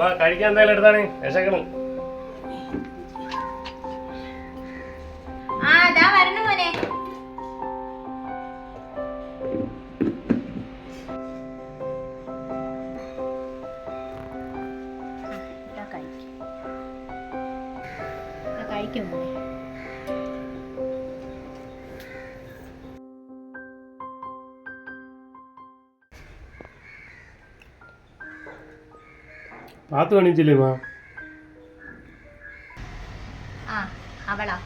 വാ കഴിക്കാൻ എന്തായാലും എടുത്താണ് വിശക്കണം പാത്ത് കാണിച്ചില്ലേ മാ? ആ അവളാ.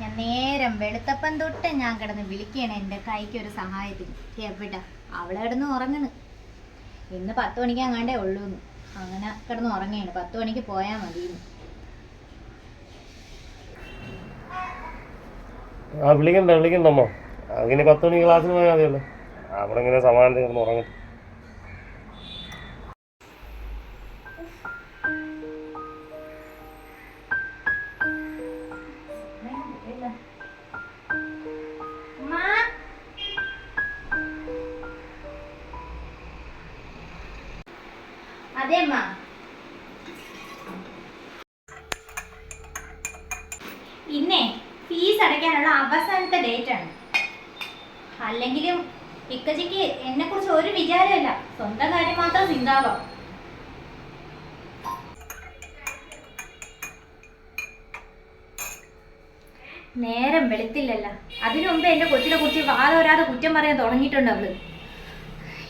ഞാൻ നേരം വെളുത്തപ്പം തൊട്ട് ഞാൻ കിടന്ന് വിളിക്കണേ എന്റെ കൈക്ക് ഒരു സഹായത്തിന്. എവിടെ? അവളെ കിടന്ന് ഉറങ്ങണ് ഇന്ന് പത്ത് മണിക്ക് അങ്ങാണ്ടേ ഉള്ളൂന്ന്. അങ്ങനെ കിടന്ന് ഉറങ്ങിയാണ് പത്ത് മണിക്ക് പോയാ മതി ആ വിളിക്കണ്ട വിളിക്കണ്ടമ്മോ അങ്ങനെ പത്ത് മണിക്ക് ക്ലാസ്സിന് പോയാൽ മതിയല്ലോ. അവിടെ ഇങ്ങനെ സമാധാനത്തിൽ കിടന്ന് ഉറങ്ങട്ടെ അതെ അമ്മ ഇന്നേ ഫീസ് അടയ്ക്കാനുള്ള അവസാനത്തെ ഡേറ്റ് ആണ്. അല്ലെങ്കിലും ഇക്കജിക്ക് എന്നെ കുറിച്ച് ഒരു വിചാരമില്ല സ്വന്തം കാര്യം മാത്രം ചിന്താവാം? നേരം വെളുത്തില്ലല്ല. അതിനു മുമ്പ് എന്റെ കൊച്ചിനെ കുറിച്ച് വാലോരാതെ കുറ്റം പറയാൻ തുടങ്ങിയിട്ടുണ്ട് അവൾ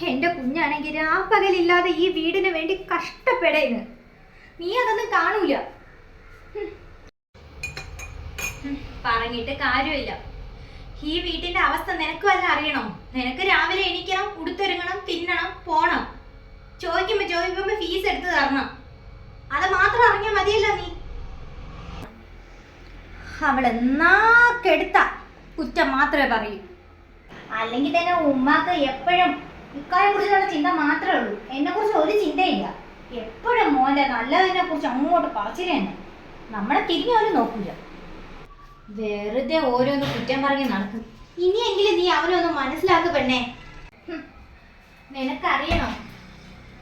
എന്റെ കുഞ്ഞാണെങ്കിൽ ആ രാപ്പകലില്ലാതെ ഈ വീടിന് വേണ്ടി കഷ്ടപ്പെടേന്ന് നീ അതൊന്നും കാണൂല. പറഞ്ഞിട്ട് കാര്യമില്ല. ഈ വീട്ടിന്റെ അവസ്ഥ നിനക്ക് വല്ല അറിയണോ? നിനക്ക് രാവിലെ എണീക്കണം ഉടുത്തൊരുങ്ങണം തിന്നണം പോണം. ചോദിക്കുമ്പോ ചോദിക്കുമ്പോ ഫീസ് എടുത്ത് തരണം. അത് മാത്രം അറിഞ്ഞാൽ മതിയല്ലോ നീ. അവളെന്നാ കെടുത്ത? കുറ്റം മാത്രമേ പറയൂ. അല്ലെങ്കിൽ തന്നെ ഉമ്മാക്ക് എപ്പോഴും ഇക്കാരെ കുറിച്ചുള്ള ചിന്ത മാത്രമേ ഉള്ളൂ. എന്നെ കുറിച്ച് ഒരു ചിന്തയില്ല. എപ്പോഴും മോന്റെ നല്ലതിനെ കുറിച്ച് അങ്ങോട്ട് പറച്ചിൽ തന്നെ. നമ്മളെ തിരിഞ്ഞു പോലും നോക്കൂല. വെറുതെ ഓരോന്ന് കുറ്റം പറഞ്ഞു നടക്കും. ഇനിയെങ്കിലും നീ അവനൊന്ന് മനസ്സിലാക്ക് പെണ്ണേ. നിനക്കറിയണോ?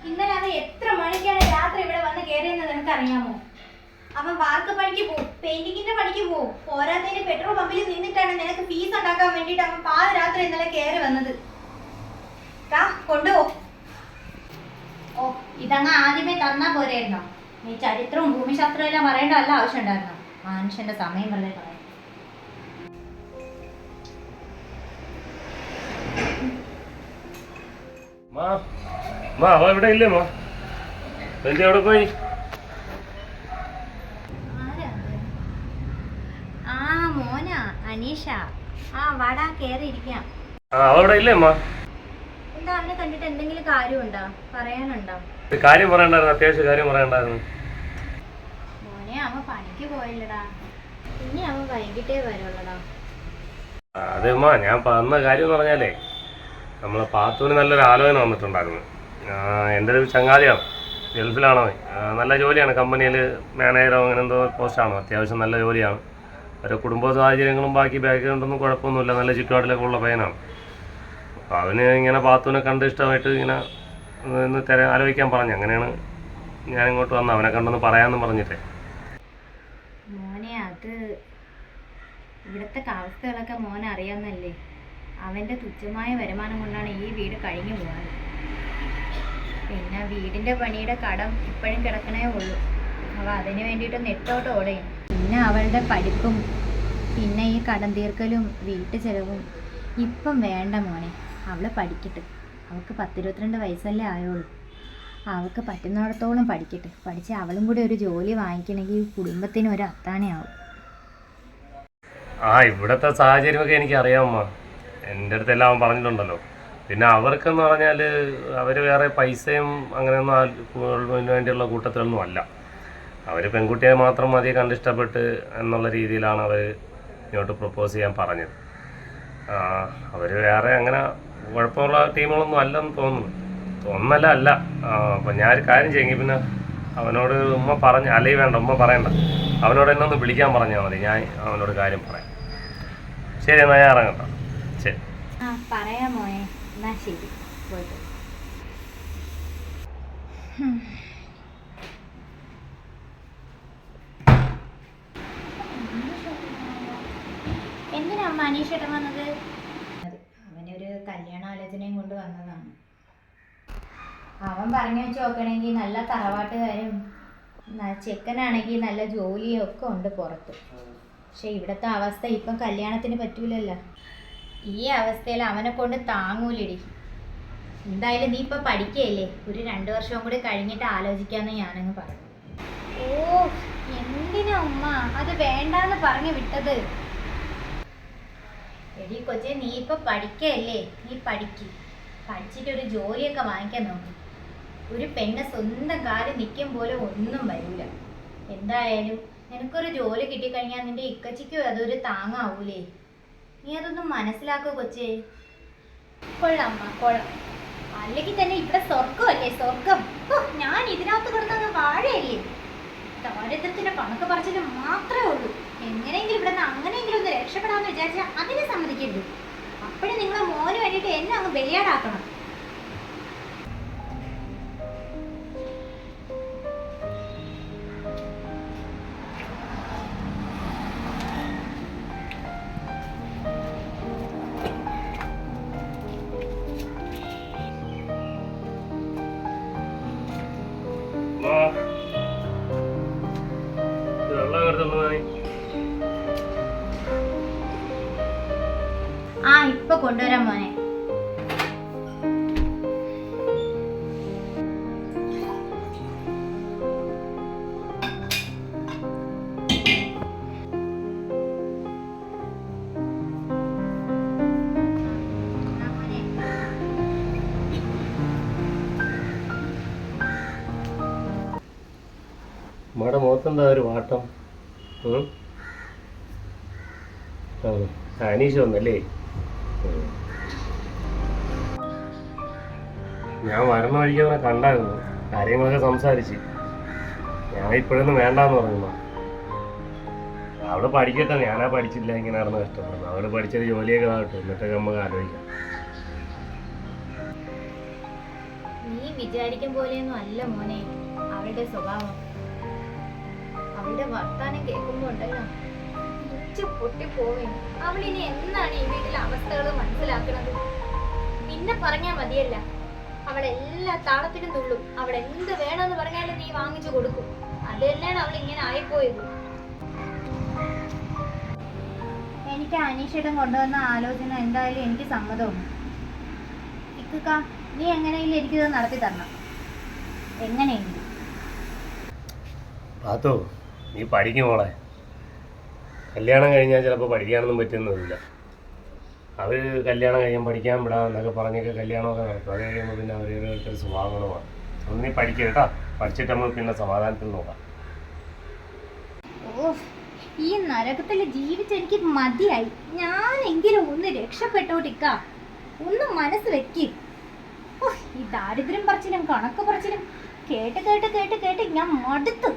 ഇന്നലെ അവൻ എത്ര മണിക്കാണ് രാത്രി ഇവിടെ വന്ന് കയറിയെന്ന് നിനക്കറിയാമോ? അവൻ വാർക്ക് പണിക്ക് പോകും പെയിന്റിങ്ങിന്റെ പണിക്ക് പോകും പോരാത്തതിന് പെട്രോൾ പമ്പിൽ നിന്നിട്ടാണ് നിനക്ക് ഫീസ് ഉണ്ടാക്കാൻ വേണ്ടിയിട്ട് അവൻ പാതിരാത്രി ഇന്നലെ കയറി വന്നത്. കാ കൊണ്ടുപോ. ഓ ഇതങ്ങ് ആദ്യമേ തന്നാ പോരായിരുന്നോ നീ ചരിത്രവും ഭൂമിശാസ്ത്രവും എല്ലാം പറയേണ്ട വല്ല ആവശ്യം ഉണ്ടായിരുന്നോ മനുഷ്യന്റെ സമയം വെറുതെ മാ അവ ഇവിടെ ഇല്ലേ മാ? എന്റെ എവിടെ പോയി. ആ മോനാ അനീഷ. ആ വാടാ കേറി ഇരിക്കാം ആ അവ ഇവിടെ ഇല്ലേ മാ? എന്താ അവനെ കണ്ടിട്ട് എന്തെങ്കിലും കാര്യമുണ്ടോ? പറയാനുണ്ടോ? കാര്യം പറയണ്ടായിരുന്നു അത്യാവശ്യം കാര്യം പറയണ്ടായിരുന്നു. മോനെ അവൻ പണിക്ക് പോയില്ലടാ. ഇനി അവൻ വൈകിട്ടേ വരുള്ളടാ. ആ, അതെ അമ്മ ഞാൻ പറഞ്ഞ കാര്യം എന്ന് പറഞ്ഞാലേ നമ്മളെ പാത്തൂന് നല്ലൊരു ആലോചന വന്നിട്ടുണ്ടായിരുന്നു. എന്റെ ഒരു ചങ്ങാതിയാണ് ഗൾഫിലാണോ നല്ല ജോലിയാണ് കമ്പനിയിൽ മാനേജറോ അങ്ങനെ എന്തോ പോസ്റ്റാണോ അത്യാവശ്യം നല്ല ജോലിയാണ്. ഒരു കുടുംബ സാഹചര്യങ്ങളും ബാക്കി ബാക്ക്ഗ്രൗണ്ടൊന്നും കുഴപ്പമൊന്നുമില്ല നല്ല ചുറ്റുപാടിലൊക്കെ ഉള്ള പയ്യനാണ്. അപ്പോൾ അവന് ഇങ്ങനെ പാത്തുവിനെ കണ്ട് ഇഷ്ടമായിട്ട് ഇങ്ങനെ ഒന്ന് തിര ആലോചിക്കാൻ പറഞ്ഞു. അങ്ങനെയാണ് ഞാൻ ഇങ്ങോട്ട് വന്നത്. അവനെ കണ്ടൊന്ന് പറയാമെന്ന് പറഞ്ഞിട്ടേ. മോനെ അത് ഇവിടുത്തെ അവസ്ഥകളൊക്കെ മോനെ അറിയാമെന്നല്ലേ? അവന്റെ തുച്ഛമായ വരുമാനം കൊണ്ടാണ് ഈ വീട് കഴിഞ്ഞു പോകുന്നത് പിന്നെ വീടിന്റെ പണിയുടെ കടം ഇപ്പോഴും കിടക്കണേ ഉള്ളൂ. അവ അതിന് വേണ്ടിയിട്ട് നെട്ടോട്ട് ഓടുകയാണ് പിന്നെ അവളുടെ പഠിപ്പും പിന്നെ ഈ കടം തീർക്കലും വീട്ടു ചെലവും ഇപ്പം വേണ്ട മോനെ. അവളെ പഠിക്കട്ടെ. അവൾക്ക് പത്തിരുപത്തിരണ്ട് വയസ്സല്ലേ ആയുള്ളൂ. അവൾക്ക് പറ്റുന്നിടത്തോളം പഠിക്കട്ടെ. പഠിച്ച് അവളും കൂടി ഒരു ജോലി വാങ്ങിക്കണമെങ്കിൽ കുടുംബത്തിന് ഒരു അത്താണിയാവും ആ ഇവിടുത്തെ സാഹചര്യമൊക്കെ എനിക്ക് അറിയാമമ്മ എന്റെ അടുത്തെല്ലാം അവൻ പറഞ്ഞിട്ടുണ്ടല്ലോ. പിന്നെ അവർക്കെന്ന് പറഞ്ഞാൽ അവർ വേറെ പൈസയും അങ്ങനെയൊന്നും വേണ്ടിയുള്ള കൂട്ടത്തിലൊന്നും അല്ല. അവർ പെൺകുട്ടിയെ മാത്രം മതി കണ്ടിഷ്ടപ്പെട്ട് എന്നുള്ള രീതിയിലാണ് അവർ ഇങ്ങോട്ട് പ്രപ്പോസ് ചെയ്യാൻ പറഞ്ഞത്. അവർ വേറെ അങ്ങനെ കുഴപ്പമുള്ള ടീമുകളൊന്നും അല്ലെന്ന് തോന്നുന്നു. തോന്നല്ല അല്ല. അപ്പം ഞാനൊരു കാര്യം ചെയ്യെങ്കിൽ പിന്നെ അവനോട് ഉമ്മ പറഞ്ഞ അല്ലെങ്കിൽ വേണ്ട ഉമ്മ പറയണ്ട. അവനോട് എന്നെ ഒന്ന് വിളിക്കാൻ പറഞ്ഞാൽ മതി. ഞാൻ അവനോട് കാര്യം പറയാം. ശരി എന്നാൽ ഞാൻ ഇറങ്ങട്ടോ. ശരി. ആ പറയാം മോനെ. എന്നാ ശരി. പോയിട്ട്. അനീഷേട്ടൻ വന്നത്? അവനൊരു കല്യാണാലോചനയും കൊണ്ട് വന്നതാണ്. അവൻ പറഞ്ഞു വെച്ച് നോക്കണമെങ്കിൽ നല്ല തറവാട്ടുകാരും ചെക്കനാണെങ്കിൽ നല്ല ജോലിയും ഒക്കെ ഉണ്ട് പുറത്ത്. പക്ഷെ ഇവിടുത്തെ അവസ്ഥ ഇപ്പം കല്യാണത്തിന് പറ്റൂലല്ലോ. ഈ അവസ്ഥയിൽ അവനെ കൊണ്ട് താങ്ങൂലടി. എന്തായാലും നീ ഇപ്പം പഠിക്കുകയല്ലേ ഒരു രണ്ട് വർഷവും കൂടി കഴിഞ്ഞിട്ട് ആലോചിക്കാമെന്ന് ഞാനങ്ങ് പറഞ്ഞു. ഓ എന്തിനാ ഉമ്മ? അത് വേണ്ടാന്ന് പറഞ്ഞു വിട്ടത്. എടി കൊച്ചെ നീ ഇപ്പൊ പഠിക്കല്ലേ നീ പഠിക്ക്. പഠിച്ചിട്ട് ഒരു ജോലിയൊക്കെ വാങ്ങിക്കാൻ നോക്ക്. ഒരു പെണ്ണ് സ്വന്തം കാലിൽ നിൽക്കും പോലെ ഒന്നും വരൂല. എന്തായാലും നിനക്കൊരു ജോലി കിട്ടിക്കഴിഞ്ഞാൽ നിന്റെ ഇക്കച്ചിക്കും അതൊരു താങ്ങാവൂലേ? നീ അതൊന്നും മനസ്സിലാക്കോ കൊച്ചേ? കൊള്ളാം കൊള്ളാം. അല്ലെങ്കിൽ തന്നെ ഇവിടെ സ്വർഗമല്ലേ സ്വർഗം ഞാൻ ഇതിനകത്ത് കിടന്നത് വാഴയല്ലേ? ദാരിദ്ര്യത്തിന്റെ കണക്ക് പറച്ചിൽ മാത്രമേ ഉള്ളൂ. എങ്ങനെയെങ്കിലും ഇവിടെ നിന്ന് അങ്ങനെയെങ്കിലും ഒന്ന് രക്ഷപ്പെടാമെന്ന് വിചാരിച്ചാൽ അതിനെ സമ്മതിക്കരുത്. അപ്പോഴും നിങ്ങളെ മോന് വേണ്ടിയിട്ട് എന്നെ അങ്ങ് ബലിയാടാക്കണം. കൊണ്ടുവരാൻ മോനെ. ഒരു വാട്ടം. അനീഷ് വന്നല്ലേ? ഞാൻ വരുന്ന വഴിക്ക് അവനെ കണ്ടായിരുന്നു. കാര്യങ്ങളൊക്കെ സംസാരിച്ച്. ഞാൻ ഇപ്പോഴൊന്നും വേണ്ടാന്ന് പറഞ്ഞു അവൾ പഠിക്കട്ടെ ഞാനാ പഠിച്ചില്ല ഇങ്ങനെ നടന്ന് കഷ്ടപ്പെടുന്നു അവൾ പഠിച്ചൊരു ജോലിയൊക്കെ ആകട്ടെ എന്നിട്ടൊക്കെ നമുക്ക് ആലോചിക്കാം. നീ വിചാരിക്കും പോലെയൊന്നും അല്ല മോനെ അവളുടെ സ്വഭാവം. അവളുടെ വർത്താനം കേൾക്കുമ്പോ ഉണ്ടല്ലോ പോവേ. പൊട്ടിപ്പോവേ അവളിനി എന്താണ് ഈ വീട്ടിലെ അവസ്ഥകൾ മനസ്സിലാക്കുന്നത് പിന്നെ പറഞ്ഞാ മതിയല്ല. അവൾ എല്ലാ താളത്തിനും തുള്ളും. അവൾ എന്ത് വേണമെന്ന് പറഞ്ഞാലും നീ വാങ്ങിച്ചു കൊടുക്കും. അതെല്ലാം അവൾ ഇങ്ങനെ ആയിപ്പോയത്. എനിക്ക് അനീഷേട്ടൻ കൊണ്ടുവന്ന ആലോചന എന്തായാലും എനിക്ക് സമ്മതമാണ് ഇക്കുക്ക നീ എങ്ങനെയെങ്കിലും എനിക്കിത് നടത്തി തരണം. എങ്ങനെയെങ്കിലും. പാത്തു നീ പഠിക്കും മോളെ. കല്യാണം കഴിഞ്ഞാൽ ചിലപ്പോൾ പഠിക്കാനൊന്നും പറ്റുന്നൊന്നുമില്ല അവർ കല്യാണം കഴിയാൻ പഠിക്കാൻ വിടാം എന്നൊക്കെ പറഞ്ഞൊക്കെ കല്യാണമൊക്കെ നടത്തും. അത് കഴിയുമ്പോൾ പിന്നെ അവരുടെ സ്വഭാവങ്ങളുമാണ്. ഒന്ന് നീ പഠിക്കുക കേട്ടോ. പഠിച്ചിട്ട് നമ്മൾ പിന്നെ സമാധാനത്തിൽ നോക്കാം. ഓ ഈ നരകത്തിൽ ജീവിച്ച് എനിക്ക് മതിയായി. ഞാനെങ്കിലും ഒന്ന് രക്ഷപ്പെട്ടോട്ടിക്ക ഒന്ന് മനസ്സ് വെക്കി. ഓ ഈ ദാരിദ്ര്യം പറച്ചിലും കണക്ക് പറച്ചിലും കേട്ട് കേട്ട് കേട്ട് കേട്ട് ഞാൻ മടുത്തു.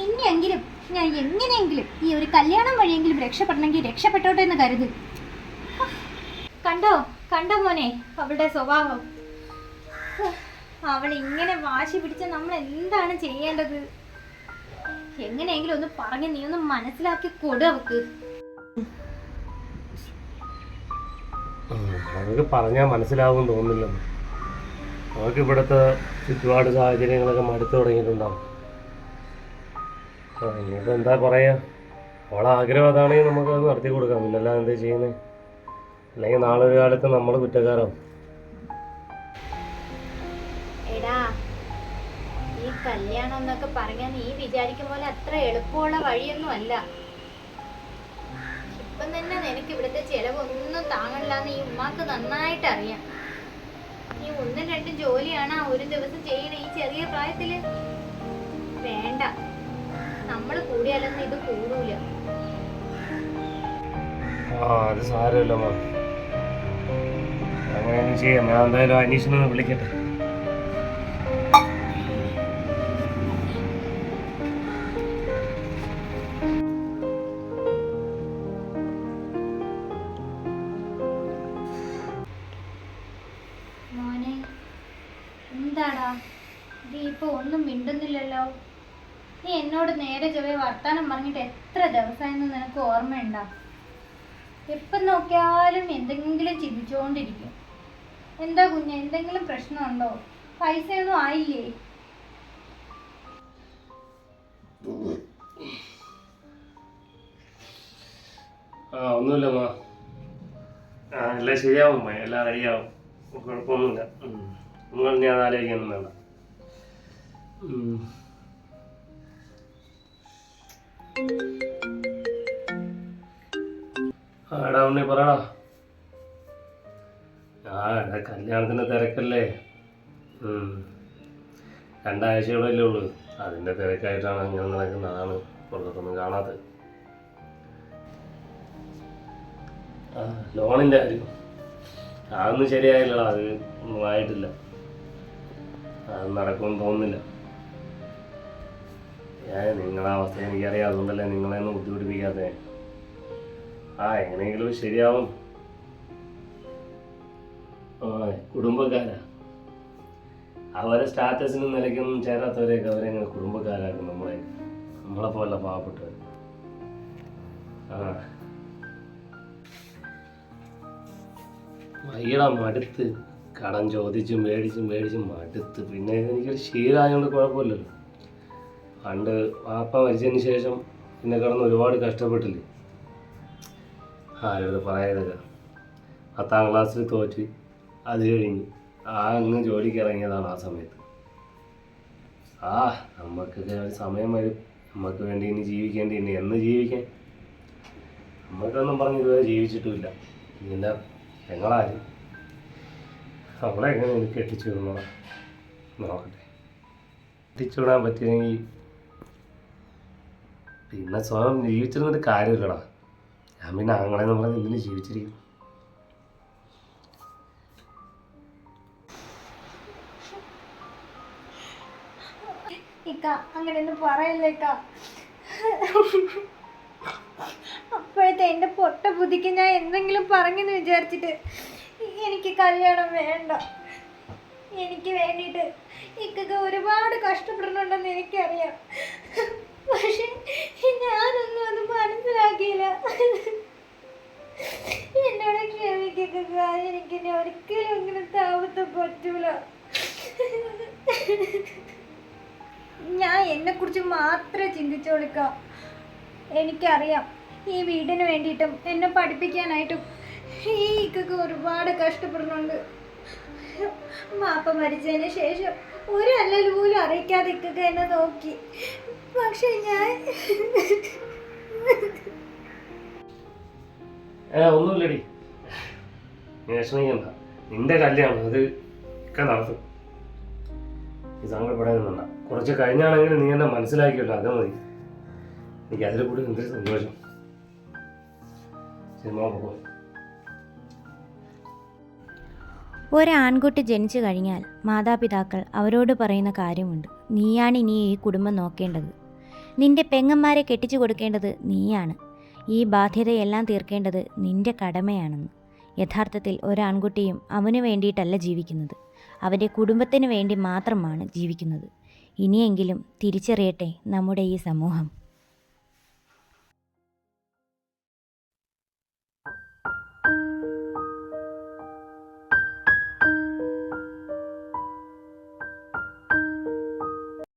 ഇനിയെങ്കിലും ഞാൻ എങ്ങനെയെങ്കിലും ഈ ഒരു കല്യാണം വഴിയെങ്കിലും രക്ഷപ്പെടണമെങ്കിൽ രക്ഷപ്പെട്ടോട്ടെ എന്ന് കരുത്. കണ്ടോ? കണ്ടോ മോനെ? അവളുടെ സ്വഭാവം. അവൾ ഇങ്ങനെ വാശി പിടിച്ച നമ്മൾ എന്താണ് ചെയ്യേണ്ടത്? എങ്ങനെയെങ്കിലും ഒന്ന് പറഞ്ഞ് നീ ഒന്ന് മനസ്സിലാക്കി കൊടു അവക്ക് അവർക്ക് പറഞ്ഞാൽ മനസ്സിലാവും തോന്നുന്നില്ല. അവർക്ക് ഇവിടുത്തെ ചുറ്റുപാട് സാഹചര്യങ്ങളൊക്കെ മടുത്തു തുടങ്ങിയിട്ടുണ്ടാവും. ഇനിയിപ്പോൾ എന്താ പറയുക അവളെ ആഗ്രഹം അതാണെങ്കിൽ അത് നടത്തി കൊടുക്കാം പിന്നല്ല എന്താ ചെയ്യുന്നത് അല്ലെങ്കിൽ നാളെ ഒരു കാലത്ത് നമ്മൾ കുറ്റക്കാരാവും. എടാ ഈ കല്യാണം എന്നൊക്കെ പറഞ്ഞാൽ നീ വിചാരിക്കും പോലെ അത്ര എളുപ്പമുള്ള വഴിയൊന്നും അല്ല. ഇപ്പം തന്നെ നിനക്ക് ഇവിടുത്തെ ചെലവൊന്നും താങ്ങണില്ലാന്ന് ഈ ഉമ്മാക്ക് നന്നായിട്ട് അറിയാം. നീ ഒന്നും രണ്ടും ജോലിയാണ് ആ ഒരു ദിവസം ചെയ്യണ ഈ ചെറിയ പ്രായത്തിൽ? വേണ്ട. നമ്മൾ കൂടിയാലൊന്നും ഇത് കൂടൂല. ആ അത് സാരമില്ല മാം. അങ്ങനെ ചെയ്യാം. ഞാൻ എന്തായാലും അന്വേഷണം വിളിക്കട്ടെ. മോനെ എന്താടാ? നീ ഒന്നും മിണ്ടുന്നില്ലല്ലോ. നീ എന്നോട് നേരെ ചൊവ്വേ വർത്താനം പറഞ്ഞിട്ട് എത്ര ദിവസമായിരുന്നു നിനക്ക് ഓർമ്മയുണ്ടോ? എപ്പം നോക്കിയാലും എന്തെങ്കിലും ചിന്തിച്ചുകൊണ്ടിരിക്കും എന്താ കുഞ്ഞെ എന്തെങ്കിലും പ്രശ്നമുണ്ടോ? പൈസയൊന്നും ആയില്ലേ? ആ ഒന്നുമില്ല മാ. ആ എല്ലാം ശരിയാവും അമ്മ എല്ലാം റെഡിയാവും. കുഴപ്പമൊന്നുമില്ല. നിങ്ങൾ ഞാൻ ആലോചിക്കൊന്നും വേണ്ട. ആ എടാ ഉണ്ണി പറയടാ. ആ എടാ കല്യാണത്തിന്റെ തിരക്കല്ലേ? ഉം. രണ്ടാഴ്ചയോടല്ലേ ഉള്ളൂ. അതിന്റെ തിരക്കായിട്ടാണ് ഞാൻ നടക്കുന്നതാണ് പുറത്തൊന്നും കാണാത്തത് ആ ലോണിന്റെ കാര്യം. അതൊന്നും ശരിയായില്ലടാ അത് ഒന്നും ആയിട്ടില്ല. അത് നടക്കുമെന്ന് തോന്നുന്നില്ല. ഞാൻ നിങ്ങളുടെ അവസ്ഥ എനിക്കറിയാം. അതുകൊണ്ടല്ലേ നിങ്ങളെ ഒന്നും ബുദ്ധിമുട്ടിപ്പിക്കാതെ ആ എങ്ങനെയെങ്കിലും ശരിയാവും. ആ കുടുംബക്കാരാ? അവരെ സ്റ്റാറ്റസിനും നിലയ്ക്കൊന്നും ചേരാത്തവരെയൊക്കെ അവരെങ്ങനെ കുടുംബക്കാരാക്കും നമ്മളെ. നമ്മളെ പോലെ പാവപ്പെട്ടവർ ആ. വയ്യടാ മടുത്ത് കടം ചോദിച്ചും മേടിച്ചും മേടിച്ചും മടുത്ത്. പിന്നെ എനിക്കൊരു ശീലമായതുകൊണ്ട് കുഴപ്പമില്ലല്ലോ. പണ്ട് വാപ്പ മരിച്ചതിന് ശേഷം പിന്നെ കടന്ന് ഒരുപാട് കഷ്ടപ്പെട്ടില്ലേ? ആരോട് പറയാതൊക്കെ പത്താം ക്ലാസ്സിൽ തോറ്റ്. അത് കഴിഞ്ഞ്. ആ അങ്ങ് ജോലിക്ക് ഇറങ്ങിയതാണ് ആ സമയത്ത്. ആ നമുക്കൊക്കെ ഒരു സമയം വരും. നമുക്ക് വേണ്ടി ഇനി ജീവിക്കേണ്ടി ഇനി എന്ന് ജീവിക്കാൻ. നമ്മൾക്കൊന്നും പറഞ്ഞ് ഇതുവരെ ജീവിച്ചിട്ടുമില്ല. ഇതിന്റെ പെങ്ങളാര്? അവളെ എങ്ങനെ എനിക്ക് കെട്ടിച്ചു വിടണം നോക്കട്ടെ. കെട്ടിച്ചു വിടാൻ പിന്നെ സ്വയം ജീവിച്ചിരുന്നിട്ട് കാര്യമില്ലടാ. ഞാൻ പിന്നെ ആങ്ങളെ നമ്മളെ എന്തിനു ജീവിച്ചിരിക്കും? ഇക്ക അങ്ങനെയൊന്നും പറയല്ലേ ഇക്ക. അപ്പോഴത്തെ എന്റെ പൊട്ട ബുദ്ധിക്ക് ഞാൻ എന്തെങ്കിലും പറഞ്ഞെന്ന് വിചാരിച്ചിട്ട് എനിക്ക് കല്യാണം വേണ്ട. എനിക്ക് വേണ്ടിയിട്ട് ഇക്കൊക്കെ ഒരുപാട് കഷ്ടപ്പെടുന്നുണ്ടെന്ന് എനിക്കറിയാം. പക്ഷെ ഞാനൊന്നും അത് മനസ്സിലാക്കിയില്ല. എന്നോട് ക്ഷമിക്കുക എനിക്ക് ഇനി ഒരിക്കലും ഇങ്ങനെ താമസം പറ്റൂല. ഞാൻ എന്നെ കുറിച്ച് മാത്രമേ ചിന്തിച്ചോളിക്ക. എനിക്കറിയാം ഈ വീടിന് വേണ്ടിയിട്ടും എന്നെ പഠിപ്പിക്കാനായിട്ടും ഈ ഇക്കൊക്കെ ഒരുപാട് കഷ്ടപ്പെടുന്നുണ്ട്. മാപ്പ മരിച്ചതിന് ശേഷം ഒരു അല്ലൽ പോലും അറിയിക്കാതെ ഇക്കക്ക് എന്നെ നോക്കി. പക്ഷെ ഞാൻ ഒന്നുമില്ലടി. നിന്റെ കല്യാണം അത് ഒക്കെ നടത്തും. നീ സങ്കടപ്പെടാനൊന്നുണ്ട കുറച്ച് കഴിഞ്ഞാണെങ്കിലും നീ എന്നെ മനസ്സിലാക്കിയല്ലോ അത് മതി. എനിക്ക് അതിൽ കൂടി എന്തൊരു സന്തോഷം. സിനിമ പോകും. ഒരാൺകുട്ടി ജനിച്ചു കഴിഞ്ഞാൽ മാതാപിതാക്കൾ അവരോട് പറയുന്ന കാര്യമുണ്ട്. നീയാണ് ഇനി ഈ കുടുംബം നോക്കേണ്ടത്. നിന്റെ പെങ്ങന്മാരെ കെട്ടിച്ചു കൊടുക്കേണ്ടത് നീയാണ്. ഈ ബാധ്യതയെല്ലാം തീർക്കേണ്ടത് നിന്റെ കടമയാണെന്ന്. യഥാർത്ഥത്തിൽ ഒരാൺകുട്ടിയും അവന് വേണ്ടിയിട്ടല്ല ജീവിക്കുന്നത്. അവന്റെ കുടുംബത്തിന് വേണ്ടി മാത്രമാണ് ജീവിക്കുന്നത്. ഇനിയെങ്കിലും തിരിച്ചറിയട്ടെ നമ്മുടെ ഈ സമൂഹം.